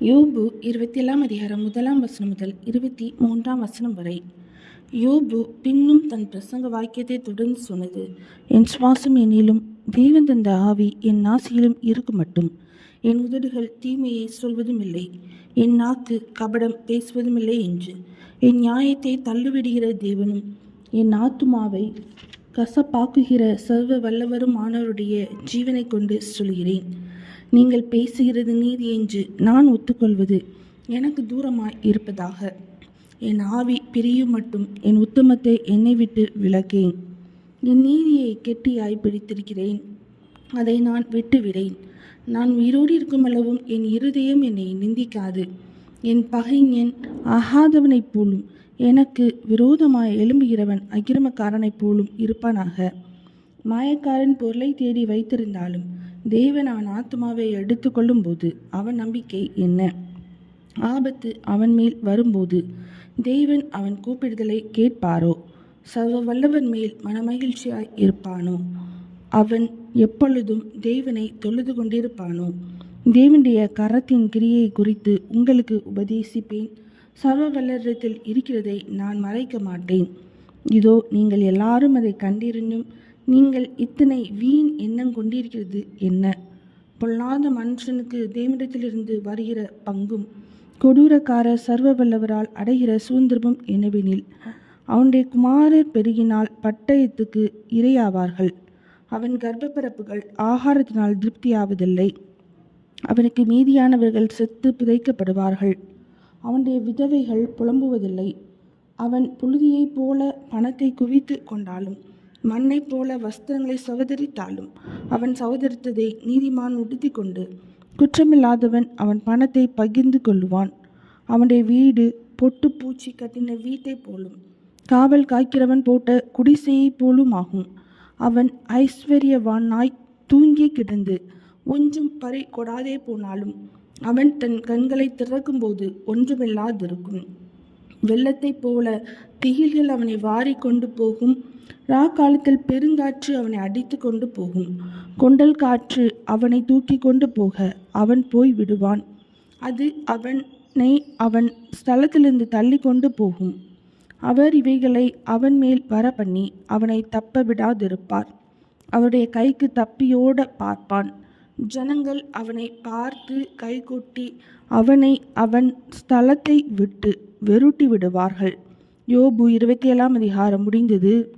யோபு இருபத்தி ஏழாம் அதிகாரம் முதலாம் வசனம் முதல் இருபத்தி மூன்றாம் வசனம் வரை. யோபு பின்னும் தன் பிரசங்க வாக்கியத்தை தொடர்ந்து சொன்னது என் சுவாசம் என்னிலும் தேவன் தந்த ஆவி என் நாசியிலும் இருக்கு மட்டும் என் உதடுகள் தீமையை சொல்வதும் இல்லை என் நாக்கு கபடம் பேசுவதும் இல்லை என்று. என் நியாயத்தை தள்ளுவிடுகிற தேவனும் என் ஆத்துமாவை கசப்பாக்குகிற சர்வ வல்லவரும் மாணவருடைய ஜீவனை கொண்டு சொல்கிறேன் நீங்கள் பேசுகிறது நீதி என்று நான் ஒத்துக்கொள்வது எனக்கு தூரமாய் இருப்பதாக. என் ஆவி பிரியும் மட்டும் என் உத்தமத்தை என்னை விட்டு விளக்கேன் என் நீதியை கெட்டியாய் பிடித்திருக்கிறேன். அதை நான் விட்டுவிடேன். நான் உயிரோடு இருக்கும் அளவும் என் இருதயம் என்னை நிந்திக்காது. என் பகைஞன் ஆகாதவனைப் போலும் எனக்கு விரோதமாய் எழும்புகிறவன் அக்கிரமக்காரனைப் போலும் இருப்பானாக. மாயக்காரன் பொருளை தேடி வைத்திருந்தாலும் தேவன் அவன் ஆத்மாவை எடுத்துக்கொள்ளும் போது அவன் நம்பிக்கை என்ன? ஆபத்து அவன் மேல் வரும்போது தேவன் அவன் கூப்பிடுதலை கேட்பாரோ? சர்வ வல்லவன் மேல் மனமகிழ்ச்சியாய் இருப்பானோ? அவன் எப்பொழுதும் தேவனை தொழுது கொண்டிருப்பானோ? தேவனுடைய கரத்தின் கிரியை குறித்து உங்களுக்கு உபதேசிப்பேன். சர்வ வல்லரத்தில் இருக்கிறதை நான் மறைக்க மாட்டேன். இதோ நீங்கள் எல்லாரும் அதை கண்டிருந்தும் நீங்கள் இத்தனை வீண் எண்ணம் கொண்டிருக்கிறது என்ன? பொல்லாத மனுஷனுக்கு தேமிடத்திலிருந்து வருகிற பங்கும் கொடூரக்கார சர்வ வல்லவரால் அடைகிற சுதந்திரமும் என்னவெனில் அவனுடைய குமாரர் பெருகினால் பட்டயத்துக்கு இரையாவார்கள். அவன் கர்ப்பப்பரப்புகள் ஆகாரத்தினால் திருப்தியாவதில்லை. அவனுக்கு மீதியானவர்கள் செத்து புதைக்கப்படுவார்கள். அவனுடைய விதவைகள் புலம்புவதில்லை. அவன் புழுதியைப் போல பணத்தை குவித்து கொண்டாலும் மண்ணைப் போல வஸ்திரங்களை சகோதரித்தாலும் அவன் சகோதரித்ததை நீதிமான் உடுத்தி கொண்டு குற்றமில்லாதவன் அவன் பணத்தை பகிர்ந்து கொள்ளுவான். அவனுடைய வீடு பொட்டு பூச்சி கட்டின வீட்டைப் போலும் காவல் காய்க்கிறவன் போட்ட குடிசையைப் போலும் ஆகும் அவன் ஐஸ்வர்யவானாய் தூங்கி கிடந்து ஒன்றும் பறை கொடாதே போனாலும் அவன் தன் கண்களை திறக்கும்போது ஒன்றுமில்லாதிருக்கும். வெள்ளத்தைப் போல திகில்கள் அவனை வாரி கொண்டு போகும். ரா காலத்தில் பெருங்காற்று அவனை அடித்து கொண்டு போகும். கொண்டல் காற்று அவனை தூக்கி கொண்டு போக அவன் போய் விடுவான். அது அவனை அவன் ஸ்தலத்திலிருந்து தள்ளி கொண்டு போகும். அவர் இவைகளை அவன் மேல் வர பண்ணி அவனை தப்ப விடாதிருப்பார். அவருடைய கைக்கு தப்பியோட பார்ப்பான். ஜனங்கள் அவனை பார்த்து கைகொட்டி அவனை அவன் ஸ்தலத்தை விட்டு வெருட்டி விடுவார்கள். யோபு இருபத்தி ஏழாம் அதிகாரம் முடிந்தது.